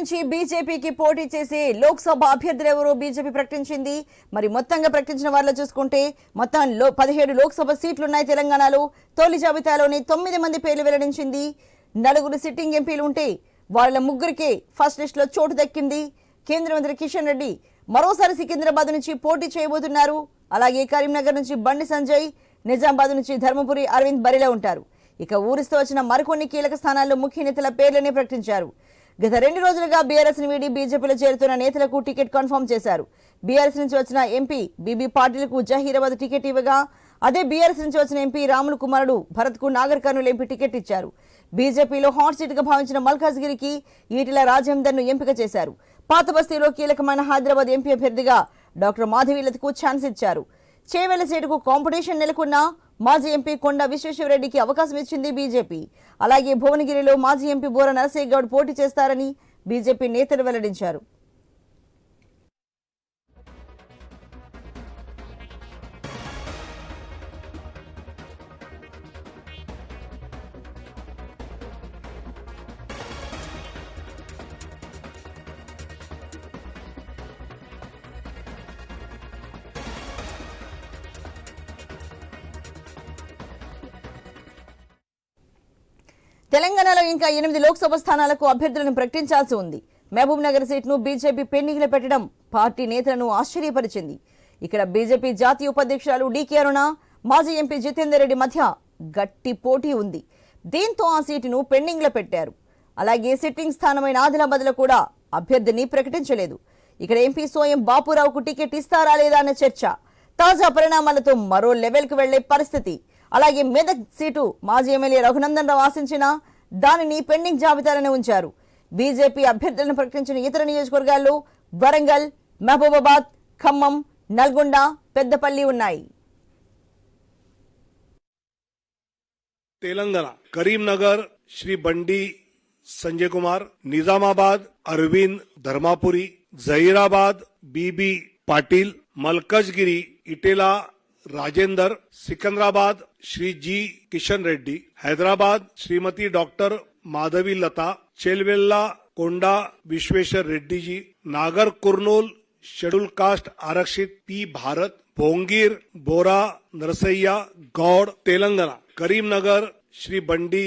నుంచి బీజేపీకి పోటీ చేసే లోక్సభ అభ్యర్థులు ఎవరో బీజేపీ ప్రకటించింది. మరి మొత్తంగా ప్రకటించిన వారిలో చూసుకుంటే మొత్తం లో పదిహేడు లోక్సభ సీట్లున్నాయి తెలంగాణలో. తొలి జాబితాలోని తొమ్మిది మంది పేర్లు వెల్లడించింది. నలుగురు సిట్టింగ్ ఎంపీలు ఉంటే వాళ్ళ ముగ్గురికి ఫస్ట్ లిస్ట్లో చోటు దక్కింది. కేంద్ర మంత్రి కిషన్ రెడ్డి మరోసారి సికింద్రాబాద్ నుంచి పోటీ చేయబోతున్నారు. అలాగే కరీంనగర్ నుంచి బండి సంజయ్ నిజామాబాద్ నుంచి ధర్మపురి అరవింద్ బరిలో ఉంటారు. ఇక ఊరిస్తూ వచ్చిన మరికొన్ని కీలక స్థానాల్లో ముఖ్య నేతల పేర్లనే ప్రకటించారు. గత రెండు రోజులుగా బీఆర్ఎస్ని వీడి బీజేపీలో చేరుతున్న నేతలకు టికెట్ కన్ఫర్మ్ చేశారు. బీఆర్ఎస్ నుంచి వచ్చిన ఎంపీ బీబీ పాటిల్కు జహీరాబాద్ టికెట్ ఇవ్వగా అదే బీఆర్ఎస్ నుంచి వచ్చిన ఎంపీ రాములు కుమారుడు భరత్కు నాగర్ కర్నూలు ఎంపీ టికెట్ ఇచ్చారు. బీజేపీలో హాట్ సీట్గా భావించిన మల్కాజ్గిరికి ఈటెల రాజేందర్ను ఎంపిక చేశారు. పాత బస్తీలో కీలకమైన హైదరాబాద్ ఎంపీ అభ్యర్థిగా డాక్టర్ మాధవీలతకు ఛాన్స్ ఇచ్చారు. చేవెళ్ళ సీటుకు కాంపిటీషన్ నెలకొన్నా మాజీ ఎంపీ కొండ విశ్వేశ్వరరెడ్డికి అవకాశం ఇచ్చింది బీజేపీ. అలాగే భువనగిరిలో మాజీ ఎంపీ బోర నరసయ్య గౌడ్ పోటీ చేస్తారని బీజేపీ నేతలు వెల్లడించారు. తెలంగాణలో ఇంకా ఎనిమిది లోక్సభ స్థానాలకు అభ్యర్థులను ప్రకటించాల్సి ఉంది. మహబూబ్ నగర్ సీట్ను బీజేపీ పెండింగ్లో పెట్టడం పార్టీ నేతలను ఆశ్చర్యపరిచింది. ఇక్కడ బీజేపీ జాతీయ ఉపాధ్యక్షురాలు డీకే అరుణ మాజీ ఎంపీ జితేందర్ రెడ్డి మధ్య గట్టి పోటీ ఉంది. దీంతో ఆ సీటును పెండింగ్లో పెట్టారు. అలాగే సిట్టింగ్ స్థానమైన ఆదిలాబాద్లో కూడా అభ్యర్థిని ప్రకటించలేదు. ఇక్కడ ఎంపీ సోయం బాపురావుకు టికెట్ ఇస్తారా లేదా అన్న చర్చ. తాజా పరిణామాలతో మరో లెవెల్కు వెళ్ళే పరిస్థితి. అలాగే మెదక్ సీటు మాజీ ఎమ్మెల్యే రఘునందన్ రావు ఆశించిన దానిని పెండింగ్ జాబితాలోనే ఉంచారు. బీజేపీ అభ్యర్థులను ప్రకటించిన ఇతర నియోజకవర్గాల్లో వరంగల్ మహబూబాబాద్ ఖమ్మం నల్గొండ పెద్దపల్లి ఉన్నాయి. Telangana Karimnagar Shri Bandi Sanjay Kumar Nizamabad Arvind Dharmapuri Zaheerabad BB Patil Malkajgiri Etela Rajender Secunderabad Shri G Kishan Reddy Hyderabad Shrimati doctor Madhavi Latha Chevella Konda Vishweshwar रेड्डीजी नागर Kurnool schedule caste आरक्षित P Bharat Bhongir Bora Narsaiah Goud Telangana Karimnagar Shri Bandi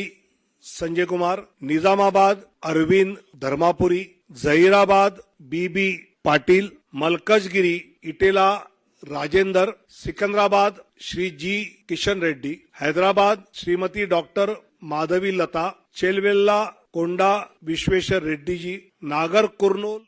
Sanjay Kumar Nizamabad Arvind Dharmapuri Zaheerabad BB Patil Malkajgiri Etela Rajender Secunderabad Shri G Kishan Reddy Hyderabad Shrimati doctor Madhavi Latha Chevella Konda Vishweshwar रेड्डीजी नागर कुर्नूल